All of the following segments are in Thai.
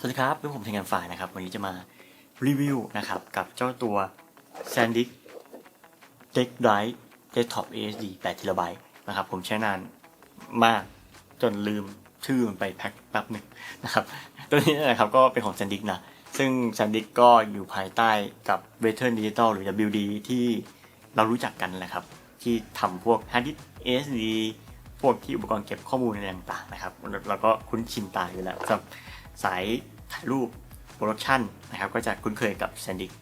สวัสดีครับเป็นผมทีมงานฝ่ายนะครับ วันนี้จะมารีวิวนะครับกับเจ้าตัว SanDisk Deck Drive Desktop ASD 8 t b นะครับ ผมใช้นานมากจนลืมชื่อมันไปแพ็คแป๊บหนึ่งนะครับ ตัวนี้นะครับก็เป็นของ SanDisk นะ ซึ่ง SanDisk ก็อยู่ภายใต้กับ Western Digital หรือ WD ที่เรารู้จักกันแหละครับ ที่ทำพวก Hard Disk ASD พวกที่อุปกรณ์เก็บข้อมูลอะไรต่างๆนะครับแล้วก็คุ้นชินตาอยู่แล้วสำหรับ สายถ่ายรูปโปรดักชันนะครับก็จะคุ้นเคยกับ SanDisk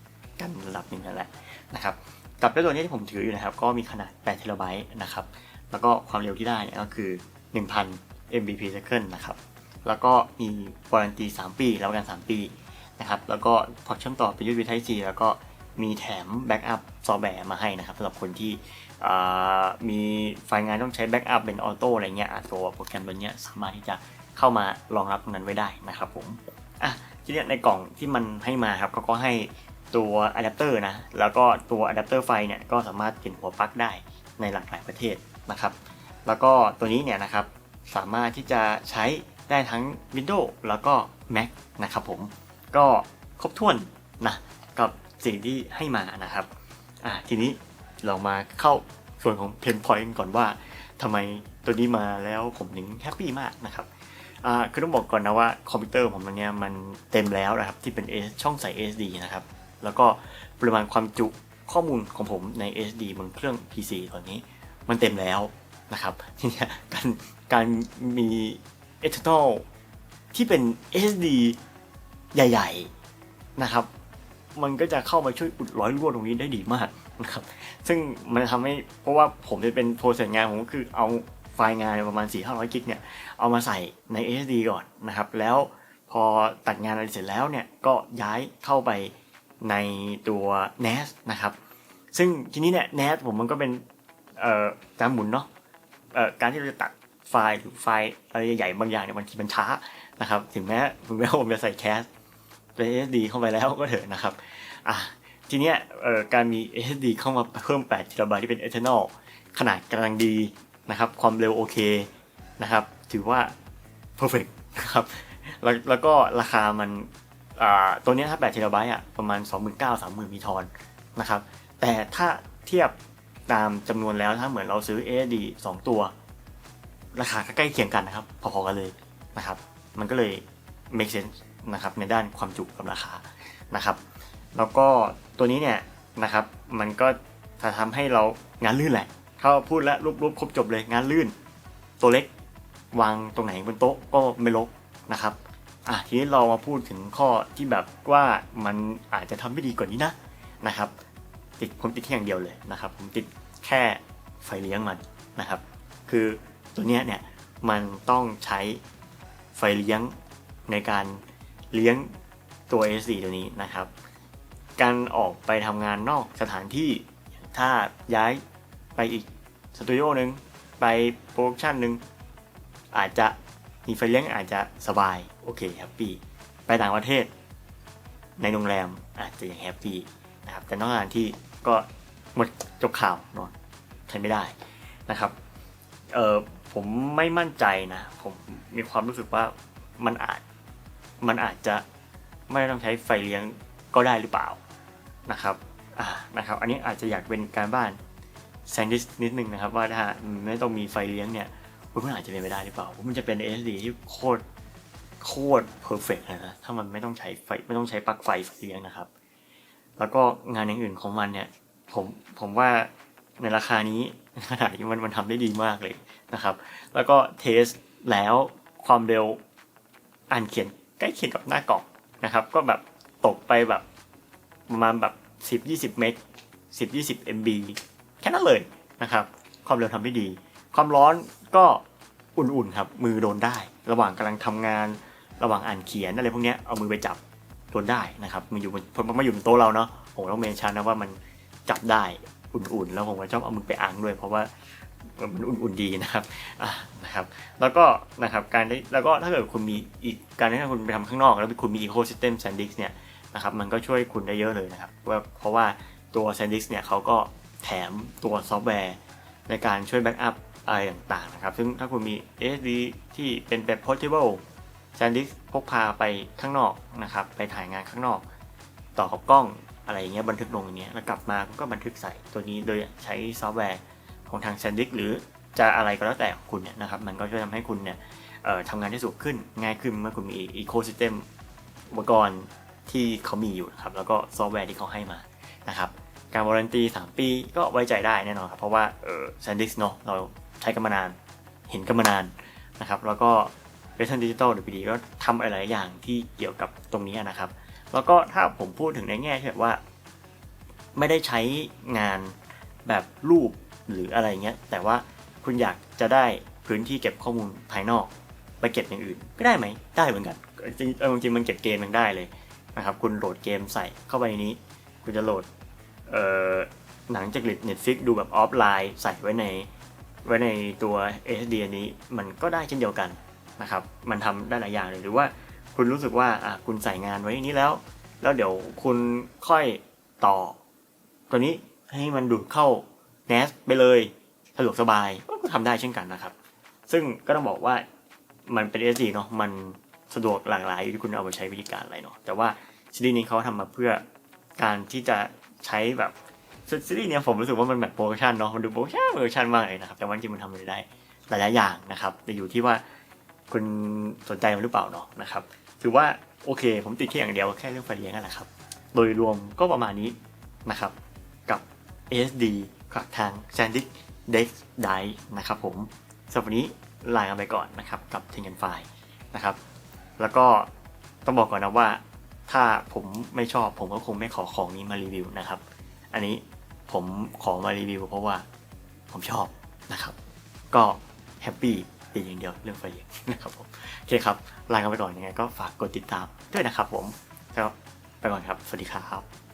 กันระดับหนึ่งนั่นแหละนะครับกับเจ้าตัวนี้ที่ผมถืออยู่นะครับ ก็มีขนาด8เทราไบต์นะครับ แล้วก็ความเร็วที่ได้เนี่ยก็คือ 1,000 Mbps นะครับ แล้วก็มีวารันตี 3 ปีรับประกัน 3 ปีนะครับ แล้วก็พอร์ตเชื่อมต่อไป USB Type C แล้วก็มีแถมแบ็กอัพซอฟต์แวร์มาให้นะครับสำหรับคนที่อ่า มีไฟล์งานต้องใช้แบ็กอัพเป็นออโต้อะไรเงี้ยตัวโปรแกรมตัวเนี้ยสามารถที่จะเข้ามารองรับตรงนั้นไว้ได้นะครับผมอะทีนี้ในกล่องที่มันให้มาครับเขาก็ให้ตัวอะแดปเตอร์นะแล้วก็ตัวอะแดปเตอร์ไฟเนี่ยก็สามารถเปลี่ยนหัวปลั๊กได้ในหลากหลายประเทศนะครับ แล้วก็ตัวนี้เนี่ยนะครับสามารถที่จะใช้ได้ทั้ง Windows แล้วก็ Mac นะครับผมก็ครบถ้วนนะกับสิ่งที่ให้มานะครับอะทีนี้ เรามาเข้าส่วนของ Pain Point ก่อนว่าทำไมตัวนี้มาแล้วผมถึงแฮปปี้มากนะครับคือต้องบอกก่อนนะว่าคอมพิวเตอร์ผมตอนนี้มันเต็มแล้วนะครับที่เป็น S ช่องใส่ SD นะครับ แล้วก็ปริมาณความจุข้อมูลของผมใน SD บนเครื่อง PC ตอนนี้ มันเต็มแล้วนะครับทีนี้การการมี e t e r n a l ที่เป็น SD ใหญ่ ๆ นะครับ มันก็จะเข้ามาช่วยอุดร้อยรั่วตรงนี้ได้ดีมากนะครับ ซึ่งมันทำให้เพราะว่าผมจะเป็นโปรเซสงานผมก็คือเอาไฟล์งานประมาณ 4 5 0 0กิกเนี่ยเอามาใส่ใน SSD ก่อนนะครับ แล้วพอตัดงานอะไรเสร็จแล้วเนี่ยก็ย้ายเข้าไปในตัว NAS นะครับ ซึ่งทีนี้เนี่ย NAS ผมมันก็เป็นการหมุนเนาะการที่เราจะตัดไฟล์หรือไฟล์อะไรใหญ่ๆบางอย่างเนี่ยบางทีมันช้านะครับ ถึงแม้ถึงแม้ผมจะใส่แคส เป็น SSD เข้าไปแล้วก็เถอะนะครับอะทีเนี้ยการมี SSD เข้ามาเพิ่ม8 t b ที่เป็น eternal ขนาดกำลังดีนะครับ ความเร็วโอเคนะครับ ถือว่า perfect นะครับแล้วแล้วก็ราคามันตัวนี้ถ้า8 t b อะประมาณ 29,000 30,000มีทอนนะครับ แต่ถ้าเทียบตามจำนวนแล้วถ้าเหมือนเราซื้อ SSD 2 ตัว ราคาก็ใกล้เคียงกันนะครับ พอๆกันเลยนะครับ มันก็เลย make sense นะครับในด้านความจุกับราคานะครับแล้วก็ตัวนี้เนี่ยนะครับมันก็จะทำให้เรางานลื่นแหละเขาพูดแล้วรูปๆครบจบเลยงานลื่น ตัวเล็กวางตรงไหนบนโต๊ะก็ไม่ลกนะครับอะทีนี้เรามาพูดถึงข้อที่แบบว่ามันอาจจะทำไม่ดีกว่านี้นะนะครับ ติดผมติดแค่อย่างเดียวเลยนะครับ ผมติดแค่ไฟเลี้ยงมันนะครับ คือตัวเนี้ยเนี่ยมันต้องใช้ไฟเลี้ยงในการ เลี้ยงตัว SD ตัวนี้นะครับ การออกไปทำงานนอกสถานที่ถ้าย้ายไปอีกสตูดิโอหนึ่งไปโปรดักชันหนึ่งอาจจะมีไฟเลี้ยงอาจจะสบาย โอเคแฮปปี้ไปต่างประเทศ ในโรงแรมอาจจะยังแฮปปี้นะครับแต่นอกสถานที่ก็หมดจบข่าวเนาะใช้ไม่ได้นะครับเออผมไม่มั่นใจนะ ผมมีความรู้สึกว่ามันอาจ มันอาจจะไม่ต้องใช้ไฟเลี้ยงก็ได้หรือเปล่านะครับอ่านะครับ อันนี้อาจจะอยากเป็นการบ้านแซนดิสนิดนึงนะครับ ว่าถ้าไม่ต้องมีไฟเลี้ยงเนี่ยมันอาจจะเป็นไปได้หรือเปล่ามันจะเป็น SD ที่โคตรโคตรเพอร์เฟกเลยนะถ้ามันไม่ต้องใช้ไฟไม่ต้องใช้ปลั๊กไฟเลี้ยงนะครับ แล้วก็งานอย่างอื่นของมันเนี่ยผมผมว่าในราคานี้ขนาดนี้มันมันทำได้ดีมากเลยนะครับ แล้วก็เทสแล้วความเร็วอ่านเขียน ใกล้เคียงกับหน้ากล่องนะครับ ก็แบบตกไปแบบประมาณแบบ 10 20 เมก10 20 MB แค่นั้นเลยนะครับ ความเร็วทำได้ดี ความร้อนก็อุ่นๆครับมือโดนได้ ระหว่างกำลังทำงาน ระหว่างอ่านเขียนอะไรพวกเนี้ยเอามือไปจับโดนได้นะครับมันอยู่บนมันมาอยู่บนโต๊ะเราเนาะผมต้องเมนชันนะว่ามันจับได้อุ่นๆ แล้วผมก็ชอบเอามือไปอังด้วย เพราะว่า มันอุ่นๆดีนะครับอะนะครับ แล้วก็นะครับการได้แล้วก็ถ้าเกิดคุณมีอีกการที่คุณไปทำข้างนอก แล้วคุณมี ecosystem SanDisk เนี่ยนะครับมันก็ช่วยคุณได้เยอะเลยนะครับว่าเพราะว่าตัว SanDisk เนี่ยเขาก็แถมตัวซอฟต์แวร์ในการช่วยแบ็กอัพอะไรต่างๆนะครับ ซึ่งถ้าคุณมี SSD ที่เป็นแบบ portable แซนดิสพกพาไปข้างนอกนะครับ ไปถ่ายงานข้างนอก ต่อกับกล้องอะไรอย่างเงี้ยบันทึกลงอย่างเงี้ยแล้วกลับมาก็บันทึกใส่ตัวนี้โดยใช้ซอฟต์แวร์ ของทาง SanDisk หรือจะอะไรก็แล้วแต่ของคุณเนี่ยนะครับมันก็จะทำให้คุณเนี่ยทำงานได้สะดวกขึ้นง่ายขึ้นเมื่อคุณมีอีโค y ิสเต็มอุปกรณ์ที่เขามีอยู่นะครับแล้วก็ซอฟต์แวร์ที่เขาให้มานะครับการวารันตี 3 ปีก็ไว้ใจได้แน่นอนครับ เพราะว่าเออ SanDisk เนาะเราใช้กันมานานเห็นกันมานานนะครับ แล้วก็ w e s t e r n Digital WPD ก็ทำอะไรหลายอย่างที่เกี่ยวกับตรงนี้นะครับ แล้วก็ถ้าผมพูดถึงในแง่ที่แบบว่า ไม่ได้ใช้งานแบบรูป หรืออะไรเงี้ย แต่ว่าคุณอยากจะได้พื้นที่เก็บข้อมูลภายนอก ไปเก็บอย่างอื่น ก็ได้ไหม ได้เหมือนกัน จริงจริงมันเก็บเกมยังได้เลยนะครับ คุณโหลดเกมใส่เข้าไปในนี้ คุณจะโหลดหนังจากเน็ตฟิกดูแบบออฟไลน์ใส่ไว้ในไว้ในตัว SD นนี้มันก็ได้เช่นเดียวกันนะครับ มันทำได้หลายอย่างเลย หรือว่าคุณรู้สึกว่าคุณใส่งานไว้นี้แล้ว แล้วเดี๋ยวคุณค่อยต่อ ตัวนี้ให้มันดูดเข้า NAS ไปเลยสะดวกสบายก็ทำได้เช่นกันนะครับ ซึ่งก็ต้องบอกว่ามันเป็น SD เนาะมันสะดวกหลากหลายอยู่ที่คุณเอาไปใช้วิธีการอะไรเนาะแต่ว่าซีรีส์นี้เขาทำมาเพื่อการที่จะใช้แบบซีรีส์เนี้ยผมรู้สึกว่ามันแบบโปรโมชั่นเนาะมันดูโปรโมชั่นโปรโมชั่นมากเลยนะครับแต่ว่าจริงมันทำอะไรได้หลายอย่างนะครับแต่อยู่ที่ว่าคุณสนใจมันหรือเปล่าเนาะนะครับถือว่าโอเค ผมติดแค่อย่างเดียวแค่เรื่องไฟเลี้ยงนั่นแหละครับ โดยรวมก็ประมาณนี้นะครับกับ ASD กับทาง SanDisk Dex Drive นะครับผมสำหรับวันนี้ลากันไปก่อนนะครับกับ t e n g e n f i นะครับ แล้วก็ต้องบอกก่อนนะว่า ถ้าผมไม่ชอบผมก็คงไม่ขอของนี้มารีวิวนะครับ อันนี้ผมขอมารีวิวเพราะว่าผมชอบนะครับ ก็แฮปปี้เป็นอย่างเดียวเรื่องไฟเองนะครับผมโอเคครับลากันไปก่อนยังไงก็ฝากกดติดตามด้วยนะครับผมแล้วไปก่อนครับ สวัสดีครับ